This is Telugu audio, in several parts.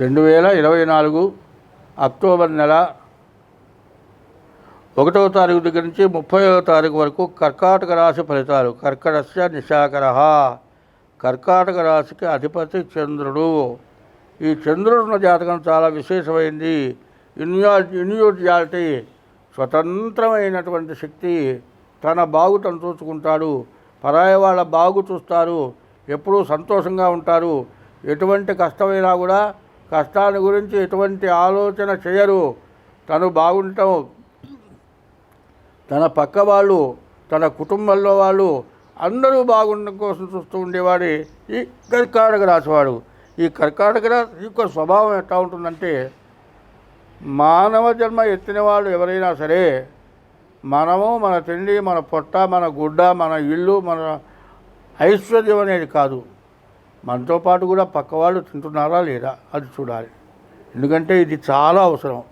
రెండు వేల ఇరవై నాలుగు అక్టోబర్ నెల ఒకటవ తారీఖు దగ్గర నుంచి ముప్పైవ తారీఖు వరకు కర్కాటక రాశి ఫలితాలు. కర్కటస్య నిశాకర కర్కాటక రాశికి అధిపతి చంద్రుడు. ఈ చంద్రుడున్న జాతకం చాలా విశేషమైంది. ఇన్యా ఇన్యూజాలిటీ స్వతంత్రమైనటువంటి శక్తి తన బాగు తను చూసుకుంటాడు. పరాయ వాళ్ళ బాగు చూస్తారు. ఎప్పుడూ సంతోషంగా ఉంటారు. ఎటువంటి కష్టమైనా కూడా కష్టాన్ని గురించి ఎటువంటి ఆలోచన చేయరు. తను బాగుంటాం తన పక్క వాళ్ళు తన కుటుంబంలో వాళ్ళు అందరూ బాగుండడం కోసం చూస్తూ ఉండేవాడే ఈ కర్కాటక రాశివాడు. ఈ కర్కాటక రాశి యొక్క స్వభావం ఎట్లా ఉంటుందంటే మానవ జన్మ ఎత్తిన వాళ్ళు ఎవరైనా సరే మనము మన తిండి మన పొట్ట మన గుడ్డ మన ఇల్లు మన ఐశ్వర్యం అనేది కాదు. మనతో పాటు కూడా పక్క వాళ్ళు తింటున్నారా లేదా అది చూడాలి. ఎందుకంటే ఇది చాలా అవసరం.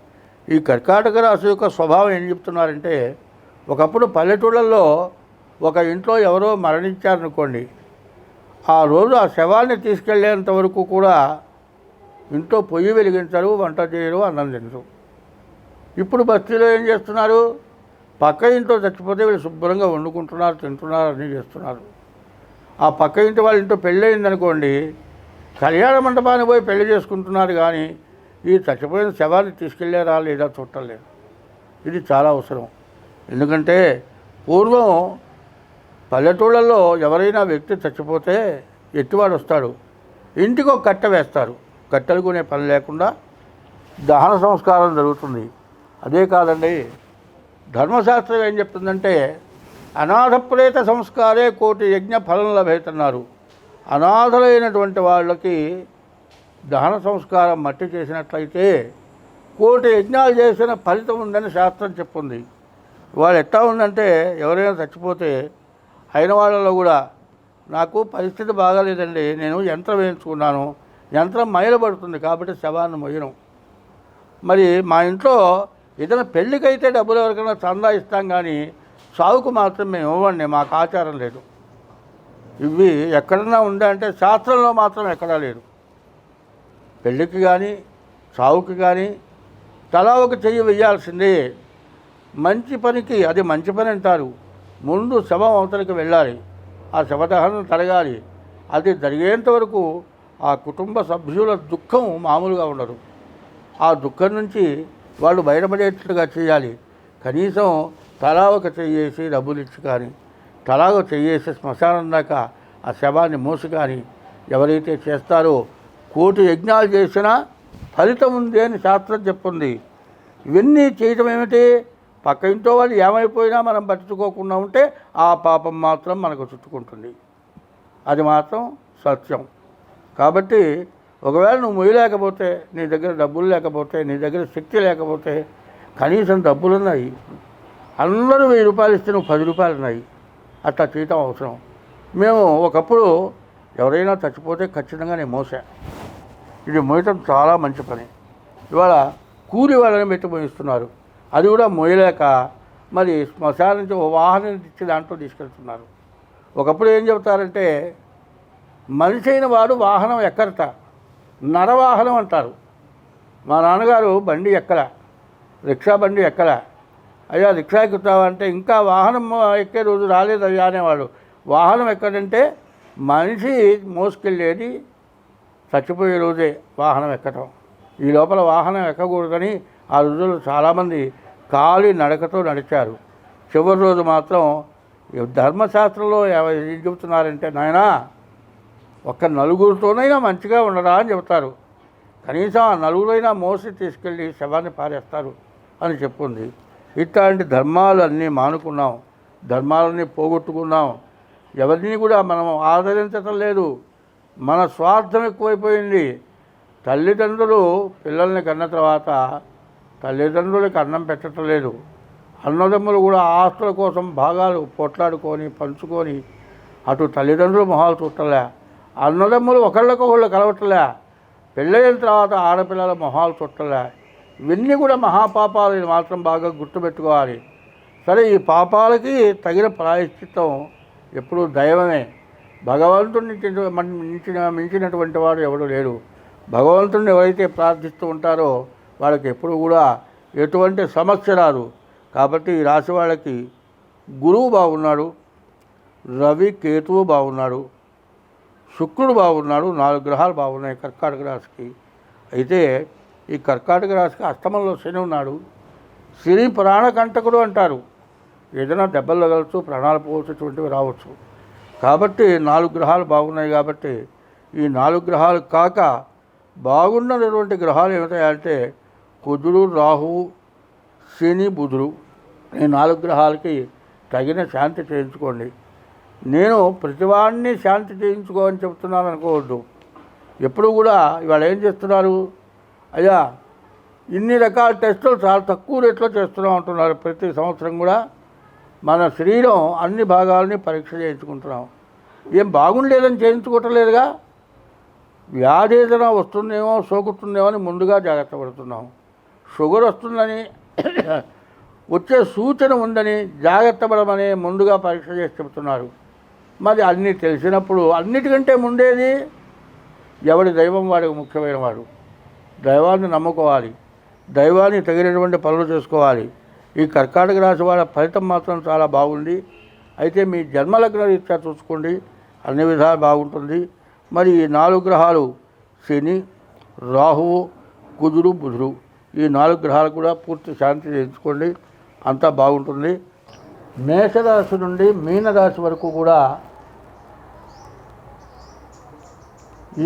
ఈ కర్కాటక రాశి యొక్క స్వభావం ఏం చెప్తున్నారంటే ఒకప్పుడు పల్లెటూళ్ళల్లో ఒక ఇంట్లో ఎవరో మరణించారనుకోండి ఆ రోజు ఆ శవాన్ని తీసుకెళ్ళేంత వరకు కూడా ఇంట్లో పొయ్యి వెలిగించరు వంట చేయరు అన్నం తినరు. ఇప్పుడు బస్తీలో ఏం చేస్తున్నారు? పక్క ఇంట్లో చచ్చిపోతే వీళ్ళు శుభ్రంగా వండుకుంటున్నారు తింటున్నారు అన్నీ చేస్తున్నారు. ఆ పక్క ఇంటి వాళ్ళ ఇంట్లో పెళ్ళి అనుకోండి కళ్యాణ మండపానికి పోయి పెళ్ళి చేసుకుంటున్నారు కానీ ఈ చచ్చిపోయిన శవాన్ని తీసుకెళ్ళారా లేదా చూడలేదు ఇది చాలా అవసరం. ఎందుకంటే పూర్వం పల్లెటూళ్ళల్లో ఎవరైనా వ్యక్తి చచ్చిపోతే ఎత్తివాడు వస్తాడు. ఇంటికి ఒక కట్టె వేస్తారు. కట్టెలు కొనే పని లేకుండా దహన సంస్కారం జరుగుతుంది. అదే కాదండి ధర్మశాస్త్రం ఏం చెప్తుందంటే అనాథప్రేత సంస్కారే కోటి యజ్ఞ ఫలం లభేతున్నారు. అనాథలైనటువంటి వాళ్ళకి దహన సంస్కారం మట్టి చేసినట్లయితే కోటి యజ్ఞాలు చేసిన ఫలితం ఉందని శాస్త్రం చెప్పుంది. వాళ్ళు ఎట్లా ఉందంటే ఎవరైనా చచ్చిపోతే అయిన వాళ్ళలో కూడా నాకు పరిస్థితి బాగాలేదండి నేను యంత్రం వేయించుకున్నాను యంత్రం మైలబడుతుంది కాబట్టి శవాన్ని మొయ్యను. మరి మా ఇంట్లో ఏదైనా పెళ్ళికైతే డబ్బులు ఎవరికైనా చందా ఇస్తాం కానీ సాగుకు మాత్రం మేము ఇవ్వండి మాకు ఆచారం లేదు. ఇవి ఎక్కడన్నా ఉందంటే అంటే శాస్త్రంలో మాత్రం ఎక్కడా లేదు. పెళ్ళికి కానీ సావుకి కానీ తలా ఒక చెయ్యి వెయ్యాల్సిందే. మంచి పనికి అది మంచి పని అంటారు. ముందు శవం అవతలికి వెళ్ళాలి. ఆ శవదహనం జరగాలి అది జరిగేంత వరకు ఆ కుటుంబ సభ్యుల దుఃఖం మామూలుగా ఉండదు. ఆ దుఃఖం నుంచి వాళ్ళు బయటపడేట్లుగా చేయాలి. కనీసం తలా ఒక చెయ్యేసి డబ్బులు ఇచ్చి కానీ తలా ఒక చెయ్యేసి శ్మశానం దాకా ఆ శవాన్ని మోసి కానీ ఎవరైతే చేస్తారో కోటి యజ్ఞాలు చేసినా ఫలితం ఉంది అని శాస్త్రం చెప్తుంది. ఇవన్నీ చేయటం ఏమిటి? పక్క ఇంట్లో వాళ్ళు ఏమైపోయినా మనం పట్టించుకోకుండా ఉంటే ఆ పాపం మాత్రం మనకు చుట్టుకుంటుంది. అది మాత్రం సత్యం. కాబట్టి ఒకవేళ నువ్వు మొయ్యలేకపోతే నీ దగ్గర డబ్బులు లేకపోతే నీ దగ్గర శక్తి లేకపోతే కనీసం డబ్బులు ఉన్నాయి అందరూ వెయ్యి రూపాయలు ఇస్తే నువ్వు పది రూపాయలు ఉన్నాయి. అట్లా చేయటం అవసరం. మేము ఒకప్పుడు ఎవరైనా చచ్చిపోతే ఖచ్చితంగా నేను మోసా. ఇది మోయటం చాలా మంచి పని. ఇవాళ కూలి వాళ్ళని పెట్టి మోయిస్తున్నారు. అది కూడా మోయలేక మరి శ్మశానం నుంచి ఓ వాహనం ఇచ్చి దాంట్లో తీసుకెళ్తున్నారు. ఒకప్పుడు ఏం చెబుతారంటే మనిషి అయిన వాడు వాహనం ఎక్కరట. నరవాహనం అంటారు. మా నాన్నగారు బండి ఎక్కల. రిక్షా బండి ఎక్కల. అయ్యా రిక్షా ఎక్కుతావంటే ఇంకా వాహనం ఎక్కే రోజు రాలేదయ్యా అనేవాడు వాహనం ఎక్కడంటే మనిషి మోసుకెళ్ళేది చచ్చిపోయే రోజే వాహనం ఎక్కటం. ఈ లోపల వాహనం ఎక్కకూడదని ఆ రోజుల్లో చాలామంది కాలి నడకతో నడిచారు. చివరి రోజు మాత్రం ధర్మశాస్త్రంలో ఏం చెబుతున్నారంటే నాయనా ఒక్క నలుగురితోనైనా మంచిగా ఉండరా అని చెబుతారు. కనీసం ఆ నలుగురైనా మోసి తీసుకెళ్ళి శవాన్ని పారేస్తారు అని చెప్పుంది. ఇట్లాంటి ధర్మాలు అన్నీ మానుకున్నాం. ధర్మాలన్నీ పోగొట్టుకున్నాం. ఎవరిని కూడా మనం ఆదరించటం లేదు. మన స్వార్థం ఎక్కువైపోయింది. తల్లిదండ్రులు పిల్లల్ని కన్న తర్వాత తల్లిదండ్రులకు అన్నం పెట్టడం లేదు. అన్నదమ్ములు కూడా ఆస్తుల కోసం భాగాలు పొట్లాడుకొని పంచుకొని అటు తల్లిదండ్రులు మొహాలు చుట్టలే అన్నదమ్ములు ఒకళ్ళకొకళ్ళు కలవట్లే. పెళ్ళైన తర్వాత ఆడపిల్లల మొహాలు చుట్టలే ఇవన్నీ కూడా మహాపాపాలు ఇది మాత్రం బాగా గుర్తుపెట్టుకోవాలి. సరే ఈ పాపాలకి తగిన ప్రాయశ్చిత్తం ఎప్పుడూ దైవమే. భగవంతుడిని మించిన మించినటువంటి వాడు ఎవడు లేడు. భగవంతుడిని ఎవరైతే ప్రార్థిస్తూ ఉంటారో వాళ్ళకి ఎప్పుడు కూడా ఎటువంటి సమస్య రాదు. కాబట్టి ఈ రాశి వాళ్ళకి గురువు బాగున్నాడు రవి కేతువు బాగున్నాడు శుక్రుడు బాగున్నాడు నాలుగు గ్రహాలు బాగున్నాయి కర్కాటక రాశికి. అయితే ఈ కర్కాటక రాశికి అష్టమంలో శని ఉన్నాడు. శని ప్రాణకంటకుడు అంటారు. ఏదైనా దెబ్బలు తగలచ్చు ప్రాణాలు పోవచ్చుటువంటివి రావచ్చు. కాబట్టి నాలుగు గ్రహాలు బాగున్నాయి కాబట్టి ఈ నాలుగు గ్రహాలు కాక బాగున్నటువంటి గ్రహాలు ఏమిటాయంటే కుజుడు రాహు శని బుధుడు. ఈ నాలుగు గ్రహాలకి తగిన శాంతి చేయించుకోండి. నేను ప్రతివాడిని శాంతి చేయించుకోని చెప్తున్నాను అనుకోవద్దు. ఎప్పుడు కూడా ఇవాళ ఏం చేస్తున్నారు? అయ్యా ఇన్ని రకాల టెస్టులు చాలా తక్కువ రేట్లో చేస్తున్నాం అంటున్నారు ప్రతి సంవత్సరం కూడా. మన శరీరం అన్ని భాగాలని పరీక్ష చేయించుకుంటున్నాం. ఏం బాగుండలేదని చేయించుకోవట్లేదుగా? వ్యాధి ఏదైనా వస్తుందేమో సోకుతుందేమో అని ముందుగా జాగ్రత్త పడుతున్నాం. షుగర్ వస్తుందని వచ్చే సూచన ఉందని జాగ్రత్త పడమని ముందుగా పరీక్ష చేసి చెబుతున్నారు. మరి అన్నీ తెలిసినప్పుడు అన్నిటికంటే ముందేది? ఎవడి దైవం వాడికి ముఖ్యమైన వాడు. దైవాన్ని నమ్ముకోవాలి. దైవాన్ని తగినటువంటి పనులు చేసుకోవాలి. ఈ కర్కాటక రాశి వాళ్ళ ఫలితం మాత్రం చాలా బాగుంది. అయితే మీ జన్మలగ్న రీత్యా చూసుకోండి. అన్ని విధాలు బాగుంటుంది. మరి ఈ నాలుగు గ్రహాలు శని రాహువు కుజుడు బుధుడు. ఈ నాలుగు గ్రహాలు కూడా పూర్తి శాంతి చేయించుకోండి. అంతా బాగుంటుంది. మేషరాశి నుండి మీనరాశి వరకు కూడా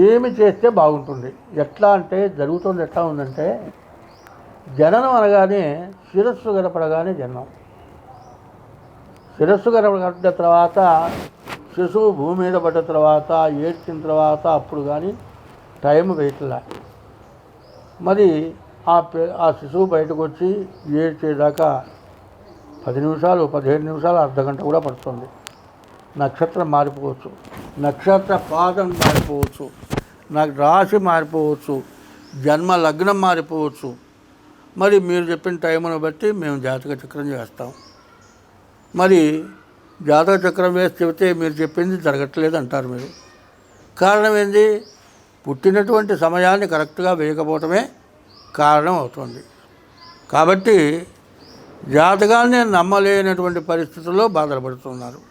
ఏమి చేస్తే బాగుంటుంది? ఎట్లా అంటే జరుగుతుంది ఎట్లా ఉందంటే జననం అనగానే శిరస్సు గడపడగానే జననం. శిరస్సు గడపడిన తర్వాత శిశువు భూమి మీద పడ్డ తర్వాత ఏడ్చిన తర్వాత అప్పుడు కానీ టైం వేయట్లా. మరి ఆ ఆ శిశువు బయటకు వచ్చి ఏడ్చేదాకా పది నిమిషాలు పదిహేను నిమిషాలు అర్ధ గంట కూడా పడుతుంది. నక్షత్రం మారిపోవచ్చు. నక్షత్ర పాదం మారిపోవచ్చు. నాకు రాశి మారిపోవచ్చు. జన్మ లగ్నం మారిపోవచ్చు. మరి మీరు చెప్పిన టైంను బట్టి మేము జాతక చక్రం చేస్తాం. మరి జాతక చక్రం వేసి చెబితే మీరు చెప్పింది జరగట్లేదు అంటారు మీరు. కారణం ఏంది? పుట్టినటువంటి సమయాన్ని కరెక్ట్గా వేయకపోవటమే కారణం అవుతుంది. కాబట్టి జాతకాన్ని నమ్మలేనటువంటి పరిస్థితుల్లో బాధపడుతున్నారు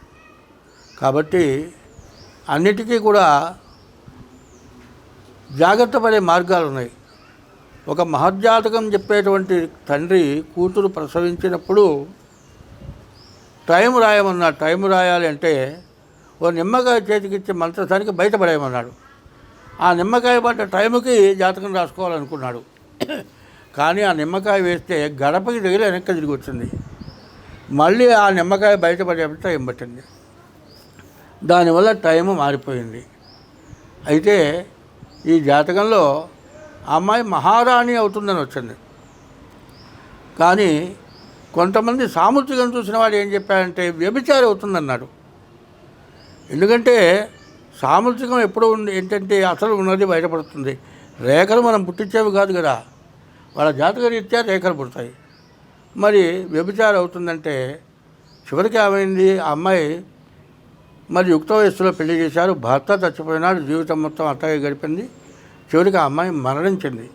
కాబట్టి అన్నిటికీ కూడా జాగ్రత్త పడే మార్గాలు ఉన్నాయి. ఒక మహర్జాతకం చెప్పేటువంటి తండ్రి కూతురు ప్రసవించినప్పుడు టైం రాయమన్నా టైం రాయాలి అంటే ఓ నిమ్మకాయ చేతికిచ్చి మంత్రసానికి బయటపడేయమన్నాడు. ఆ నిమ్మకాయ పడ్డ టైంకి జాతకం రాసుకోవాలనుకున్నాడు. కానీ ఆ నిమ్మకాయ వేస్తే గడపకి దగ్గర వెనక్కి తిరిగి వచ్చింది. మళ్ళీ ఆ నిమ్మకాయ బయటపడే టైం పట్టింది. దానివల్ల టైం మారిపోయింది. అయితే ఈ జాతకంలో అమ్మాయి మహారాణి అవుతుందని వచ్చింది. కానీ కొంతమంది సాముద్రికం చూసిన వాడు ఏం చెప్పారంటే వ్యభిచారి అవుతుందన్నాడు. ఎందుకంటే సాముద్రికం ఎప్పుడు ఉంది ఏంటంటే అసలు ఉన్నది బయటపడుతుంది. రేఖలు మనం పుట్టించేవి కాదు కదా. వాళ్ళ జాతక రీత్యా రేఖలు పుడతాయి. మరి వ్యభిచారం అవుతుందంటే చివరికి ఏమైంది? ఆ అమ్మాయి మరి యుక్త వయస్సులో పెళ్ళి చేశారు. భర్త చచ్చిపోయినాడు. జీవితం మొత్తం అట్టగే గడిపింది. చివరికి ఆ అమ్మాయి మరణించింది.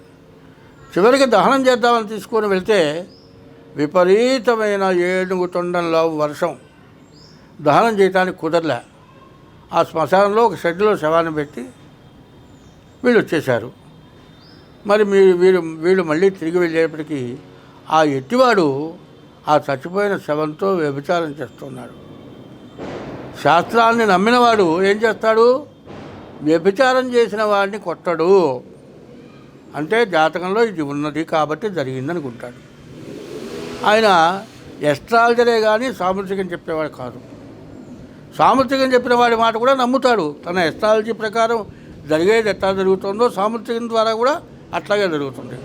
చివరికి దహనం చేద్దామని తీసుకొని వెళ్తే విపరీతమైన ఏనుగు తొండంలో వర్షం. దహనం చేయటానికి కుదరలే. ఆ శ్మశానంలో ఒక షెడ్లో శవాన్ని పెట్టి వీళ్ళు వచ్చేశారు. మరి మీరు వీరు వీళ్ళు మళ్ళీ తిరిగి వెళ్ళేప్పటికీ ఆ ఎట్టివాడు ఆ చచ్చిపోయిన శవంతో వ్యభిచారం చేస్తున్నాడు శాస్త్రాన్ని నమ్మినవాడు ఏం చేస్తాడు? వ్యభిచారం చేసిన వాడిని కొట్టడు. అంటే జాతకంలో ఇది ఉన్నది కాబట్టి జరిగిందనుకుంటాడు. ఆయన ఎస్ట్రాలజరే కానీ సాముద్రికం చెప్పేవాడు కాదు. సాముద్రికం చెప్పిన వాడి మాట కూడా నమ్ముతాడు. తన ఎస్ట్రాలజీ ప్రకారం జరిగేది ఎట్లా జరుగుతుందో సాముద్రికం ద్వారా కూడా అట్లాగే జరుగుతుంది.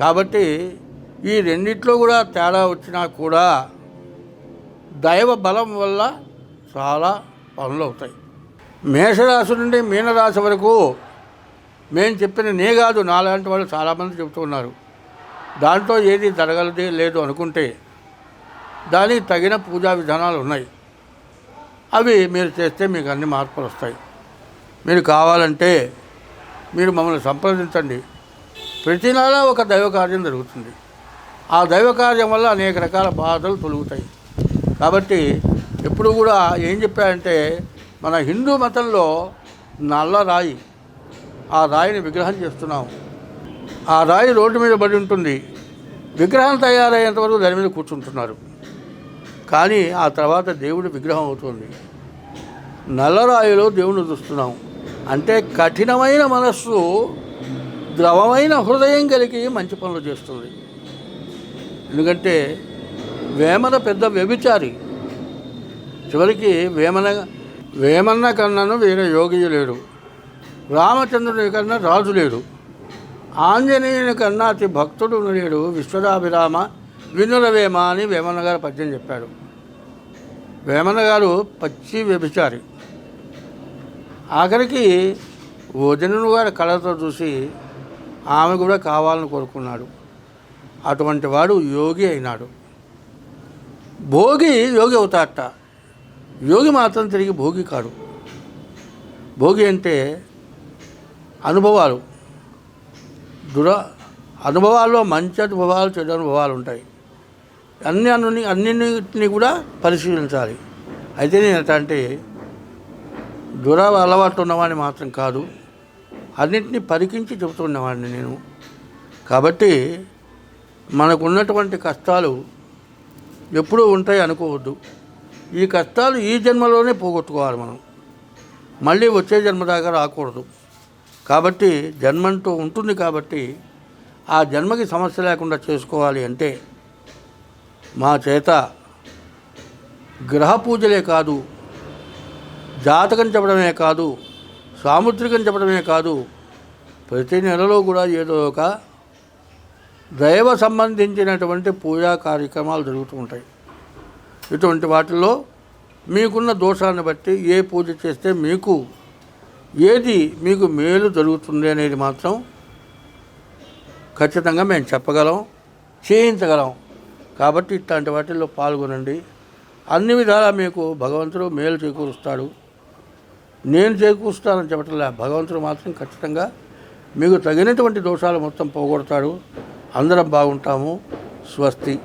కాబట్టి ఈ రెండిట్లో కూడా తేడా వచ్చినా కూడా దైవ బలం వల్ల చాలా పనులు అవుతాయి. మేషరాశి నుండి మీనరాశి వరకు మేము చెప్పిన నే కాదు నాలాంటి వాళ్ళు చాలామంది చెబుతున్నారు దాంట్లో ఏది జరగలది లేదు అనుకుంటే దానికి తగిన పూజా విధానాలు ఉన్నాయి. అవి మీరు చేస్తే మీకు అన్ని మార్పులు వస్తాయి. మీరు కావాలంటే మీరు మమ్మల్ని సంప్రదించండి. ప్రతి నెల ఒక దైవ కార్యం జరుగుతుంది. ఆ దైవ కార్యం వల్ల అనేక రకాల బాధలు తొలుగుతాయి. కాబట్టి ఎప్పుడు కూడా ఏం చెప్పారంటే మన హిందూ మతంలో నల్ల రాయి ఆ రాయిని విగ్రహం చేస్తున్నాం. ఆ రాయి రోడ్డు మీద పడి ఉంటుంది. విగ్రహం తయారయ్యేంత వరకు దాని మీద కూర్చుంటున్నారు. కానీ ఆ తర్వాత దేవుడి విగ్రహం అవుతుంది. నల్లరాయిలో దేవుని చూస్తున్నాం. అంటే కఠినమైన మనస్సు ద్రవమైన హృదయం కలిగి మంచి పనులు చేస్తుంది. ఎందుకంటే వేమన పెద్ద వ్యభిచారి. చివరికి వేమన వేమన్న కన్నను వీరు యోగి లేడు. రామచంద్రుని కన్నా రాజు లేడు. ఆంజనేయుని కన్నా అతి భక్తుడు లేడు విశ్వదాభిరామ. వినురవేమ అని వేమన్న గారు పద్యం చెప్పాడు. వేమన్న గారు పచ్చి వ్యభిచారి. ఆఖరికి వదినను గారి కళతో చూసి ఆమె కూడా కావాలని కోరుకున్నాడు. అటువంటి వాడు యోగి అయినాడు. భోగి యోగి అవుతాట యోగి మాత్రం తిరిగి భోగి కాడు. భోగి అంటే అనుభవాలు. దుర అనుభవాల్లో మంచి అనుభవాలు చెడు అనుభవాలు ఉంటాయి. అన్ని అన్ని అన్నింటినీ కూడా పరిశీలించాలి. అయితే నేను ఎట్లా అంటే దుర అలవాటు ఉన్నవాడిని మాత్రం కాదు అన్నింటినీ పరికించి చెబుతున్నవాడిని నేను. కాబట్టి మనకు ఉన్నటువంటి కష్టాలు ఎప్పుడూ ఉంటాయి అనుకోవద్దు. ఈ కష్టాలు ఈ జన్మలోనే పోగొట్టుకోవాలి మనం. మళ్ళీ వచ్చే జన్మ దాకా రాకూడదు. కాబట్టి జన్మంటూ ఉంటుంది కాబట్టి ఆ జన్మకి సమస్య లేకుండా చేసుకోవాలి అంటే మా చేత గ్రహ పూజలే కాదు జాతకం చెప్పడమే కాదు సాముద్రికం చెప్పడమే కాదు ప్రతి నెలలో కూడా ఏదో ఒక దైవ సంబంధించినటువంటి పూజా కార్యక్రమాలు జరుగుతూ ఉంటాయి. ఇటువంటి వాటిల్లో మీకున్న దోషాన్ని బట్టి ఏ పూజ చేస్తే మీకు ఏది మీకు మేలు జరుగుతుంది అనేది మాత్రం ఖచ్చితంగా మేము చెప్పగలం చేయించగలం. కాబట్టి ఇట్లాంటి వాటిల్లో పాల్గొనండి. అన్ని విధాలా మీకు భగవంతుడు మేలు చేకూరుస్తాడు. నేను చేకూరుస్తానని చెప్పట్లే భగవంతుడు మాత్రం ఖచ్చితంగా మీకు తగినటువంటి దోషాలు మొత్తం పోగొడతాడు. అందరం బాగుంటాము. స్వస్తి.